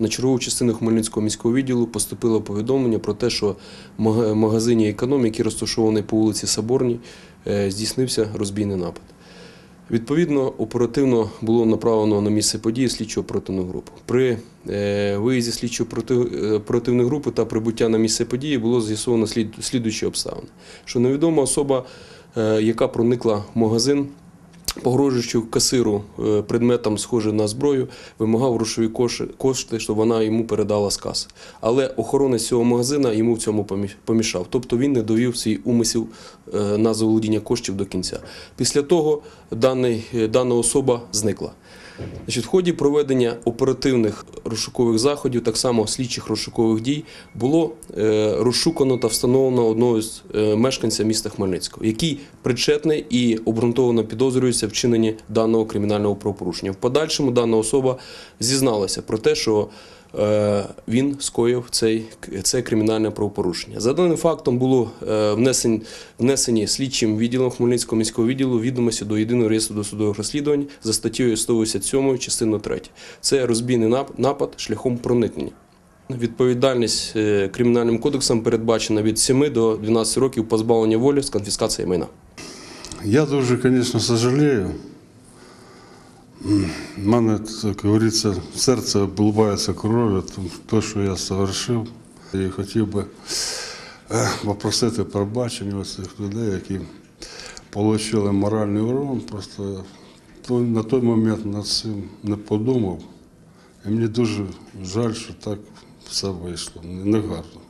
на чергову частину Хмельницького міського відділу поступило повідомлення про те, що в магазині економ, який розташований по вулиці Соборній, е, здійснився розбійний напад. Відповідно, оперативно було направлено на місце події слідчо оперативну групу. При е, виїзді слідчо оперативної групи та прибуття на місце події було з'ясовано слід, слідуючі обставини. Що невідома особа, е, яка проникла в магазин, погрожуючи касиру е, предметом, схожим на зброю, вимагав грошові кошти, щоб вона йому передала з каси. Але охоронець цього магазина йому в цьому помішав. Тобто він не довів свій умисел е, на заволодіння коштів до кінця. Після того е, дана особа зникла. Значить, в ході проведення оперативних розшукових заходів, так само слідчих розшукових дій, було е, розшукано та встановлено одного з е, мешканця міста Хмельницького, який причетний і обґрунтовано підозрюється в вчиненні даного кримінального правопорушення. В подальшому дана особа зізналася про те, що він скоїв цей, це кримінальне правопорушення. За даним фактом було е, внесені, внесені слідчим відділом Хмельницького міського відділу відомості до єдиного реєстру досудових розслідувань за статтею 187 частиною 3. Це розбійний нап- напад шляхом проникнення. Відповідальність е, кримінальним кодексом передбачена від 7 до 12 років позбавлення волі з конфіскацією майна. Я дуже, конечно, сожалею. У мене, як говориться, серце обливається кров'ю, те, що я совершив. І хотів би е, попросити пробачення цих людей, які отримали моральний урон. Просто на той момент над цим не подумав. І мені дуже жаль, що так все вийшло. Негарно.